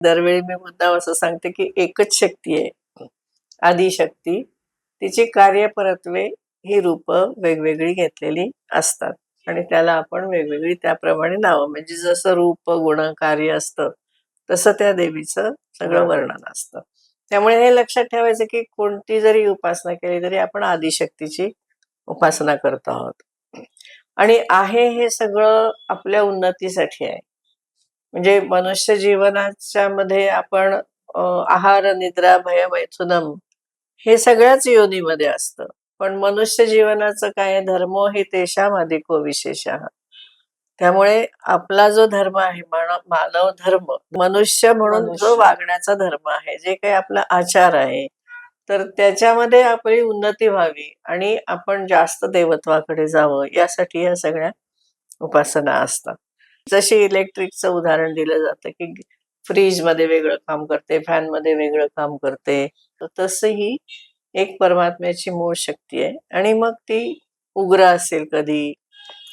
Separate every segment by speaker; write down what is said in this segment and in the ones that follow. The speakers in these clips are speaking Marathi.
Speaker 1: दरवेळी मी मुद्दाम असं सांगते की एकच शक्ती आहे. आदिशक्ती तिची कार्यपरत्वे ही रूप वेगवेगळी घेतलेली असतात आणि त्याला आपण वेगवेगळी त्याप्रमाणे नावं. म्हणजे जसं रूप गुण कार्य असतं तसं त्या देवीचं सगळं वर्णन असतं. त्यामुळे हे लक्षात ठेवायचं की कोणती जरी उपासना केली तरी आपण आदिशक्तीची उपासना करत आहोत. आणि आहे हे सगळं आपल्या उन्नतीसाठी आहे. म्हणजे मनुष्य जीवनाच्या मध्ये आपण आहार निद्रा भय मैथुनम हे सगळ्याच योनीमध्ये असतं. पण मनुष्य जीवनाचं काय धर्मो हे तेशाम अधिको विशेष. त्यामुळे आपला जो धर्म आहे मानव धर्म मनुष्य म्हणून जो. वागण्याचा धर्म आहे जे काही आपला आचार आहे तर त्याच्यामध्ये आपली उन्नती व्हावी आणि आपण जास्त देवत्वाकडे जावं यासाठी या सगळ्या उपासना असतात. जशी इलेक्ट्रिकचं उदाहरण दिलं जातं की फ्रीजमध्ये वेगळं काम करते फॅनमध्ये वेगळं काम करते. तर तसं ही एक परमात्म्याची मूळ शक्ती आहे. आणि मग ती उग्र असेल कधी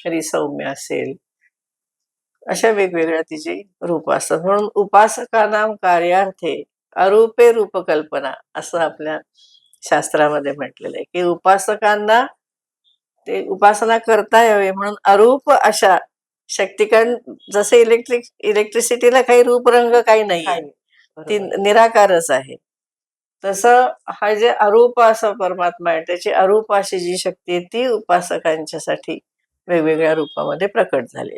Speaker 1: कधी सौम्य असेल. अशा वेगवेगळ्या तिची रूप असतात. म्हणून उपासकानाम कार्यार्थे अरूपे रूपकल्पना असं आपल्या शास्त्रामध्ये म्हटलेलं आहे की उपासकांना ते उपासना करता यावी म्हणून अरूप अशा शक्ती कारण जसं इलेक्ट्रिक इलेक्ट्रिसिटीला काही रूप रंग काही नाही ती. निराकारच आहे तसं हा जे अरूप असं परमात्मा आहे त्याची अरूप अशी जी शक्ती आहे ती उपासकांच्यासाठी वेगवेगळ्या रूपामध्ये प्रकट झालेली.